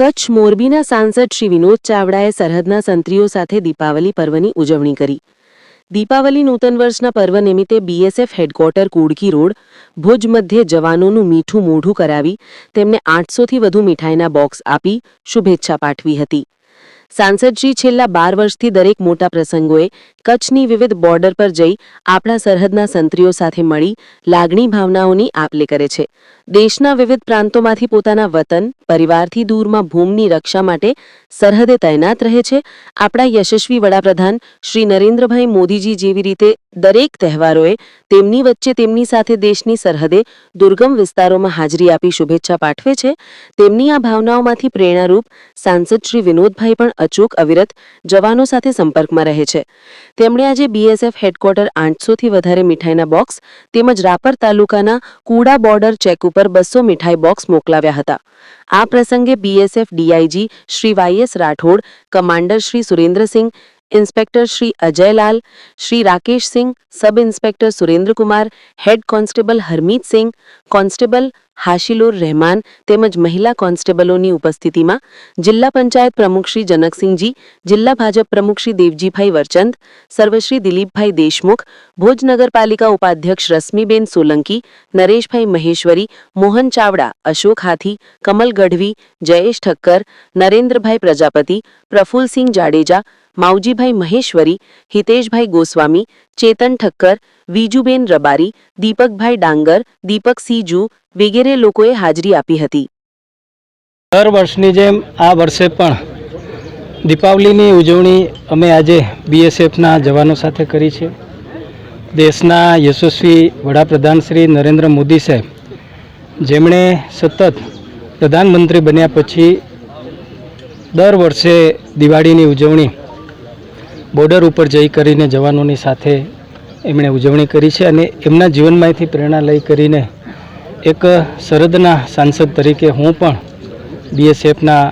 કચ્છ મોરબીના સાંસદ શ્રી વિનોદ ચાવડાએ સરહદના સંત્રીઓ સાથે દીપાવલી પર્વની ઉજવણી કરી. દીપાવલી નૂતન વર્ષના પર્વ નિમિત્તે BSF headquarter Kudki road Bhuj મધ્યે જવાનોનું મીઠું મોઢું કરાવી તેમને આઠસોથી વધુ મીઠાઈના બોક્સ આપી શુભેચ્છા પાઠવી હતી. સાંસદશ્રી છેલ્લા બાર વર્ષથી દરેક મોટા પ્રસંગોએ કચ્છની વિવિધ બોર્ડર પર જઈ આપણા સરહદના સંત્રીઓ સાથે મળી લાગણી ભાવનાઓની આપલે કરે છે. દેશના વિવિધ પ્રાંતોમાંથી પોતાના વતન, પરિવારથી દૂરમાં ભૂમની રક્ષા માટે સરહદે તૈનાત રહે છે. આપણા યશસ્વી વડાપ્રધાન શ્રી નરેન્દ્રભાઈ મોદીજી જેવી રીતે દરેક તહેવારોએ તેમની વચ્ચે તેમની સાથે દેશની સરહદે દુર્ગમ વિસ્તારોમાં હાજરી આપી શુભેચ્છા પાઠવે છે. તેમની આ ભાવનાઓમાંથી પ્રેરણારૂપ સાંસદ શ્રી વિનોદભાઈ પણ અચૂક અવિરત જવાનો સાથે સંપર્કમાં રહે છે. તેમણે આજે બીએસએફ હેડક્વાર્ટર આઠસોથી વધારે મીઠાઈના બોક્સ તેમજ રાપર તાલુકાના કુડા બોર્ડર ચેક ઉપર બસો મીઠાઈ બોક્સ મોકલાવ્યા હતા. આ પ્રસંગે BSF DIG Shri YS Rathod, commander Shri Surendrasinh inspector Shri Ajaylal Shri Rakeshsinh sub inspector Surendrakumar head constable Harmeetsinh constable Hashilur Rehman તેમજ મહિલા કોન્સ્ટેબલોની ઉપસ્થિતિમાં જિલ્લા પંચાયત પ્રમુખ શ્રી જનકસિંહજી, જિલ્લા ભાજપ પ્રમુખ શ્રી દેવજીભાઈ વરચંદ, સર્વશ્રી દિલીપભાઈ દેશમુખ, ભુજ નગરપાલિકા ઉપાધ્યક્ષ રશ્મિબેન સોલંકી, નરેશભાઈ મહેશ્વરી, મોહન ચાવડા, અશોક હાથી, કમલ ગઢવી, જયેશ ઠક્કર, નરેન્દ્રભાઈ પ્રજાપતિ, પ્રફુલસિંહ જાડેજા, માવજીભાઈ મહેશ્વરી, હિતેશભાઈ ગોસ્વામી, ચેતન ઠક્કર, વિજુબેન રબારી, દીપકભાઈ ડાંગર દીપક સીજુ વગેરે લોકોએ હાજરી આપી હતી. દર વર્ષની જેમ આ વર્ષે પણ દીપાવલીની ઉજવણી અમે આજે બીએસએફના જવાનો સાથે કરી છે. દેશના યશસ્વી વડાપ્રધાન શ્રી નરેન્દ્ર મોદી સાહેબ, જેમણે સતત પ્રધાનમંત્રી બન્યા પછી દર વર્ષે દિવાળીની ઉજવણી બોર્ડર ઉપર જઈ કરીને જવાનોની સાથે એમણે ઉજવણી કરી છે અને એમના જીવનમાંથી પ્રેરણા લઈ કરીને એક સરહદના સાંસદ તરીકે હું પણ બીએસએફના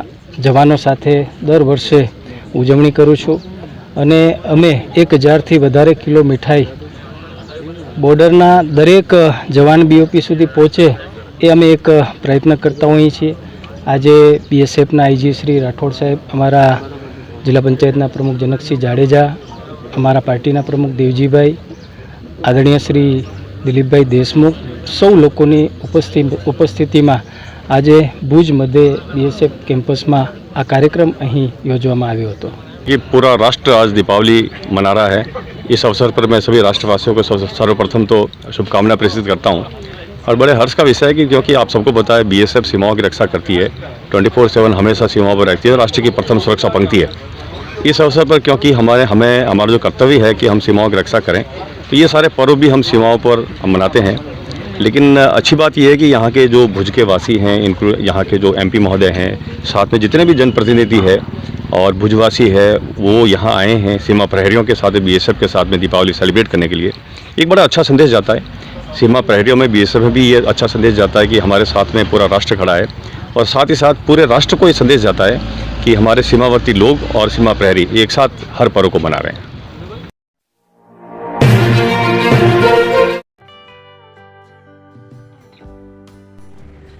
જવાનો સાથે દર વર્ષે ઉજવણી કરું છું. અને અમે એક હજારથી વધારે કિલો મીઠાઈ બોર્ડરના દરેક જવાન બીઓપી સુધી પહોંચે એ અમે એક પ્રયત્ન કરતા હોઈએ છીએ. આજે બીએસએફના આઈજી શ્રી રાઠોડ સાહેબ, અમારા જિલ્લા પંચાયતના પ્રમુખ જનકસિંહ જાડેજા, અમારા પાર્ટીના પ્રમુખ દેવજીભાઈ, આદરણીય શ્રી દિલીપભાઈ દેશમુખ સૌ લોકોની ઉપસ્થિતિ ઉપસ્થિતિમાં આજે ભુજ મધ્યે બીએસએફ કેમ્પસમાં આ કાર્યક્રમ અહીં યોજવામાં આવ્યો હતો ये पूरा राष्ट्र आज दीपावली मना रहा है इस अवसर पर मैं सभी राष्ट्रवासियों को सर्व- सर्वप्रथम तो शुभकामनाएं प्रेषित करता हूं और बड़े हर्ष का विषय है कि क्योंकि आप सबको पता है बीएसएफ सीमाओं की रक्षा करती है 24 फोर सेवन हमेशा सीमाओं पर रहती है और राष्ट्र की प्रथम सुरक्षा पंक्ति है इस अवसर पर क्योंकि हमारे हमें हमारा जो कर्तव्य है कि हम सीमाओं की रक्षा करें तो ये सारे पर्व भी हम सीमाओं पर मनाते हैं। लेकिन अच्छी बात यह है कि यहाँ के जो भुज के वासी हैं, इनको यहाँ के जो एमपी महोदय हैं, साथ में जितने भी जनप्रतिनिधि है और भुजवासी है, वो यहाँ आए हैं सीमा प्रहरियों के साथ बीएसएफ के साथ में दीपावली सेलिब्रेट करने के लिए। एक बड़ा अच्छा संदेश जाता है। सीमा प्रहरियों में बीएसएफ में भी ये अच्छा संदेश जाता है कि हमारे साथ में पूरा राष्ट्र खड़ा है और साथ ही साथ पूरे राष्ट्र को ये संदेश जाता है कि हमारे सीमावर्ती लोग और सीमा प्रहरी एक साथ हर पर्व को मना रहे हैं।